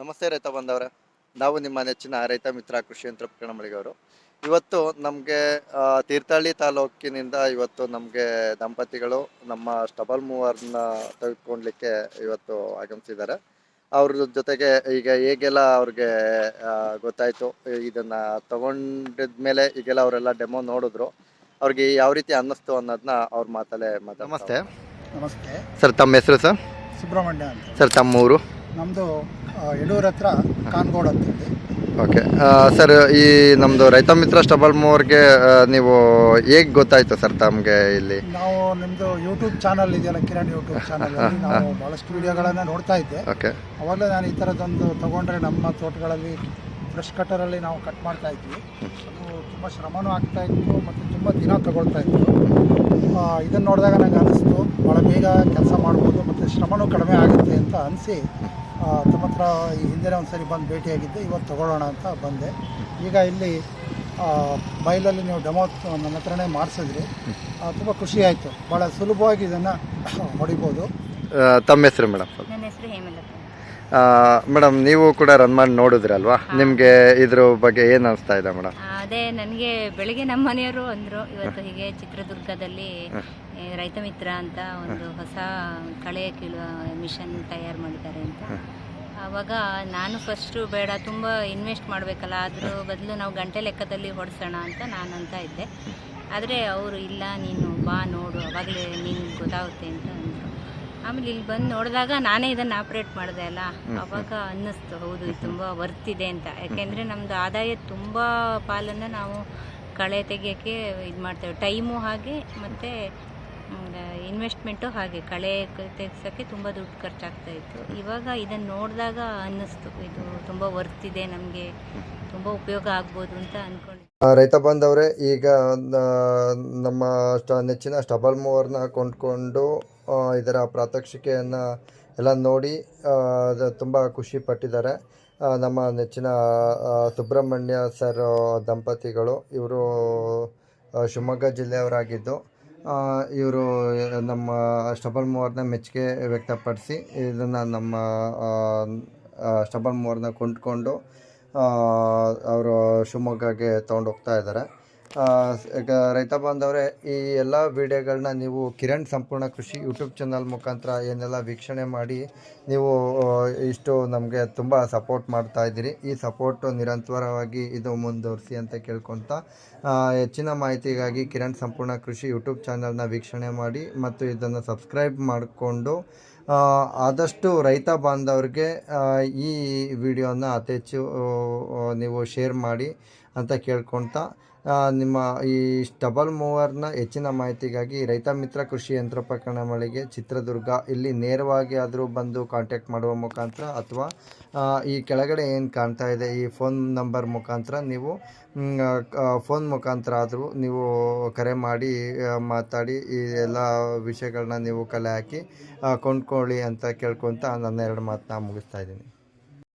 ನಮಸ್ತೆ ರೈತ ಬಂದವ್ರೆ. ನಾವು ನಿಮ್ಮ ನೆಚ್ಚಿನ ರೈತ ಮಿತ್ರ ಕೃಷಿ ಯಂತ್ರೋಪಕರಣ ಮಳಿಗೆಯವರು. ಇವತ್ತು ನಮಗೆ ತೀರ್ಥಹಳ್ಳಿ ತಾಲೂಕಿನಿಂದ ಇವತ್ತು ನಮಗೆ ದಂಪತಿಗಳು ನಮ್ಮ ಸ್ಟಬಲ್ ಮೂವರ್ನ ತೆಗೆದುಕೊಳ್ಲಿಕ್ಕೆ ಇವತ್ತು ಆಗಮಿಸಿದ್ದಾರೆ. ಅವ್ರ ಜೊತೆಗೆ ಈಗ ಹೇಗೆಲ್ಲ ಅವ್ರಿಗೆ ಗೊತ್ತಾಯಿತು ಇದನ್ನು ತಗೊಂಡಿದ್ಮೇಲೆ ಈಗೆಲ್ಲ ಅವರೆಲ್ಲ ಡೆಮೋ ನೋಡಿದ್ರು. ಅವ್ರಿಗೆ ಯಾವ ರೀತಿ ಅನ್ನಿಸ್ತು ಅನ್ನೋದನ್ನ ಅವ್ರ ಮಾತಲ್ಲೇ ಮಾತಾಡ ನಮಸ್ತೆ. ನಮಸ್ತೆ. ಸರ್ ತಮ್ಮ ಹೆಸರು ಸರ್? ಸುಬ್ರಹ್ಮಣ್ಯ ಸರ್ ತಮ್ಮ ಊರು ನಮ್ಮದು ಯಡೂರ್ ಹತ್ರ ಕಾನ್ಗೋಡ್ ಅಂತ ಹೇಳಿ ಓಕೆ. ಸರ್ ಈ ನಮ್ಮದು ರೈತ ಮಿತ್ರ ಸ್ಟಬಲ್ ಮೂವರ್ಗೆ ನೀವು ಹೇಗೆ ಗೊತ್ತಾಯ್ತು ಸರ್ ತಮಗೆ ಇಲ್ಲಿ? ನಾವು ನಿಮ್ಮದು ಯೂಟ್ಯೂಬ್ ಚಾನಲ್ ಇದೆಯಲ್ಲ ಕಿರಣ್ ಯೂಟ್ಯೂಬ್ ಚಾನಲ್ ನಾವು ಭಾಳಷ್ಟು ವಿಡಿಯೋಗಳನ್ನು ನೋಡ್ತಾ ಇದ್ದೆ. ಓಕೆ. ಅವಾಗಲೇ ನಾನು ಈ ಥರದ್ದೊಂದು ತೊಗೊಂಡ್ರೆ ನಮ್ಮ ತೋಟಗಳಲ್ಲಿ ಫ್ರೆಶ್ ಕಟ್ಟರಲ್ಲಿ ನಾವು ಕಟ್ ಮಾಡ್ತಾ ಇದ್ವಿ. ಅದು ತುಂಬ ಶ್ರಮನೂ ಆಗ್ತಾ ಇತ್ತು ಮತ್ತು ತುಂಬ ದಿನ ತಗೊಳ್ತಾ ಇತ್ತು. ಇದನ್ನು ನೋಡಿದಾಗ ನನಗೆ ಅನಿಸ್ತು ಭಾಳ ಬೇಗ ಕೆಲಸ ಮಾಡ್ಬೋದು ಮತ್ತು ಶ್ರಮನೂ ಕಡಿಮೆ ಆಗುತ್ತೆ ಅಂತ ಅನಿಸಿ ತಮ್ಮ ಹತ್ರ ಈ ಹಿಂದಿನ ಒಂದು ಸರಿ ಬಂದು ಭೇಟಿಯಾಗಿದ್ದೆ ಇವತ್ತು ತೊಗೊಳ್ಳೋಣ ಅಂತ ಬಂದೆ. ಈಗ ಇಲ್ಲಿ ಆ, ಬೈಲಲ್ಲಿ ನೀವು ಡೆಮೋ ನನ್ನ ಹತ್ರನೇ ಮಾಡಿಸಿದ್ರಿ. ತುಂಬ ಖುಷಿ ಆಯಿತು. ಭಾಳ ಸುಲಭವಾಗಿ ಇದನ್ನು ಹೊಡಿಬೋದು. ತಮ್ಮ ಹೆಸರು ಮೇಡಮ್. ನನ್ನ ಹೆಸರು ಹೇಮಲತಾ. ಮೇಡಮ್ ನೀವು ಕೂಡ ರನ್ ಮಾಡಿ ನೋಡಿದ್ರಲ್ವಾ? ನಿಮಗೆ ಇದ್ರ ಬಗ್ಗೆ ಏನು ಅನಿಸ್ತಾ ಇದೆ ಮೇಡಮ್? ಅದೇ ನನಗೆ ಬೆಳಿಗ್ಗೆ ನಮ್ಮ ಮನೆಯವರು ಅಂದರು ಇವತ್ತು ಹೀಗೆ ಚಿತ್ರದುರ್ಗದಲ್ಲಿ ರೈತ ಮಿತ್ರ ಅಂತ ಒಂದು ಹೊಸ ಕಳೆ ಕೀಳುವ ಮಿಷನ್ ತಯಾರು ಮಾಡಿದ್ದಾರೆ ಅಂತ. ಆವಾಗ ನಾನು ಫಸ್ಟು ಬೇಡ ತುಂಬ ಇನ್ವೆಸ್ಟ್ ಮಾಡಬೇಕಲ್ಲ ಅದ್ರ ಬದಲು ನಾವು ಗಂಟೆ ಲೆಕ್ಕದಲ್ಲಿ ಹೊಡೆಸೋಣ ಅಂತ ನಾನು ಅಂತ ಇದ್ದೆ. ಆದರೆ ಅವರು ಇಲ್ಲ ನೀನು ಬಾ ನೋಡು ಅವಾಗಲೇ ನಿನ್ಗೆ ಗೊತ್ತಾಗುತ್ತೆ ಅಂತ ಆಮೇಲೆ ಇಲ್ಲಿ ಬಂದು ನೋಡಿದಾಗ ನಾನೇ ಇದನ್ನು ಆಪ್ರೇಟ್ ಮಾಡಿದೆ ಅಲ್ಲ? ಅವಾಗ ಅನ್ನಿಸ್ತು ಹೌದು ಇದು ತುಂಬ ವರ್ತ್ ಇದೆ ಅಂತ. ಯಾಕೆಂದರೆ ನಮ್ಮದು ಆದಾಯ ತುಂಬ ಪಾಲನ್ನು ನಾವು ಕಳೆ ತೆಗಿಯೋಕ್ಕೆ ಇದು ಮಾಡ್ತೇವೆ. ಟೈಮು ಹಾಗೆ ಮತ್ತು ಇನ್ವೆಸ್ಟ್ಮೆಂಟು ಹಾಗೆ ಕಳೆ ತೆಗ್ಸೋಕ್ಕೆ ತುಂಬ ದುಡ್ಡು ಖರ್ಚಾಗ್ತಾ ಇತ್ತು. ಇವಾಗ ಇದನ್ನು ನೋಡಿದಾಗ ಅನ್ನಿಸ್ತು ಇದು ತುಂಬ ವರ್ತ್ ಇದೆ ನಮಗೆ ತುಂಬ ಉಪಯೋಗ ಆಗ್ಬೋದು ಅಂತ ಅಂದ್ಕೊಂಡಿದ್ದೆ ರೈತ ಬಾಂಧವರೇ ಈಗ ನಮ್ಮ ನೆಚ್ಚಿನ ಸ್ಟಬಲ್ ಮೂವರ್ನ ಕೊಂಡ್ಕೊಂಡು ಇದರ ಪ್ರಾತ್ಯಕ್ಷಿಕೆಯನ್ನು ಎಲ್ಲ ನೋಡಿ ತುಂಬ ಖುಷಿ ಪಟ್ಟಿದ್ದಾರೆ. ನಮ್ಮ ನೆಚ್ಚಿನ ಸುಬ್ರಹ್ಮಣ್ಯ ಸರ್ ದಂಪತಿಗಳು, ಇವರು ಶಿವಮೊಗ್ಗ ಜಿಲ್ಲೆಯವರಾಗಿದ್ದು ಇವರು, ನಮ್ಮ ಸ್ಟಬಲ್ ಮೂವರ್ನ ಮೆಚ್ಚುಗೆ ವ್ಯಕ್ತಪಡಿಸಿ, ಇದನ್ನು ನಮ್ಮ ಸ್ಟಬಲ್ ಮೂವರ್ನ ಕೊಂಡ್ಕೊಂಡು ಅವರು ಶಿವಮೊಗ್ಗಗೆ ತೊಗೊಂಡೋಗ್ತಾ ಇದ್ದಾರೆ. ರೈತ ಬಾಂಧವರೇ ಈ ಎಲ್ಲ ವಿಡಿಯೋಗಳನ್ನ ನೀವು ಕಿರಣ್ ಸಂಪೂರ್ಣ ಕೃಷಿ ಯೂಟ್ಯೂಬ್ ಚಾನಲ್ ಮುಖಾಂತರ ಏನೆಲ್ಲ ವೀಕ್ಷಣೆ ಮಾಡಿ ನೀವು ಇಷ್ಟು ನಮಗೆ ತುಂಬ ಸಪೋರ್ಟ್ ಮಾಡ್ತಾ ಇದ್ದೀರಿ. ಈ ಸಪೋರ್ಟು ನಿರಂತರವಾಗಿ ಇದು ಮುಂದುವರಿಸಿ ಅಂತ ಕೇಳ್ಕೊತಾ ಹೆಚ್ಚಿನ ಮಾಹಿತಿಗಾಗಿ ಕಿರಣ್ ಸಂಪೂರ್ಣ ಕೃಷಿ ಯೂಟ್ಯೂಬ್ ಚಾನಲ್ನ ವೀಕ್ಷಣೆ ಮಾಡಿ ಮತ್ತು ಇದನ್ನು ಸಬ್ಸ್ಕ್ರೈಬ್ ಮಾಡಿಕೊಂಡು ಆದಷ್ಟು ರೈತ ಬಾಂಧವ್ರಿಗೆ ಈ ವಿಡಿಯೋನ ಅತಿ ಹೆಚ್ಚು ನೀವು ಶೇರ್ ಮಾಡಿ ಅಂತ ಕೇಳ್ಕೊಳ್ತಾ ಆ, ನಿಮ್ಮ ಈ ಡಬಲ್ ಮೂವರ್ನ ಹೆಚ್ಚಿನ ಮಾಹಿತಿಗಾಗಿ ರೈತ ಮಿತ್ರ ಕೃಷಿ ಯಂತ್ರೋಪಕರಣ ಮಳಿಗೆ ಚಿತ್ರದುರ್ಗ. ಇಲ್ಲಿ ನೇರವಾಗಿ ಆದರೂ ಬಂದು ಕಾಂಟ್ಯಾಕ್ಟ್ ಮಾಡುವ ಮುಖಾಂತರ ಅಥವಾ ಈ ಕೆಳಗಡೆ ಏನು ಕಾಣ್ತಾ ಇದೆ ಈ ಫೋನ್ ನಂಬರ್ ಮುಖಾಂತರ ನೀವು ಫೋನ್ ಮುಖಾಂತರ ಆದರೂ ನೀವು ಕರೆ ಮಾಡಿ ಮಾತಾಡಿ, ಈ ಎಲ್ಲ ವಿಷಯಗಳನ್ನ ನೀವು ಕಲೆ ಹಾಕಿ ಕೊಂಡ್ಕೊಳ್ಳಿ ಅಂತ ಕೇಳ್ಕೊತ ನನ್ನ ಎರಡು ಮಾತನ್ನ ಮುಗಿಸ್ತಾ ಇದ್ದೀನಿ.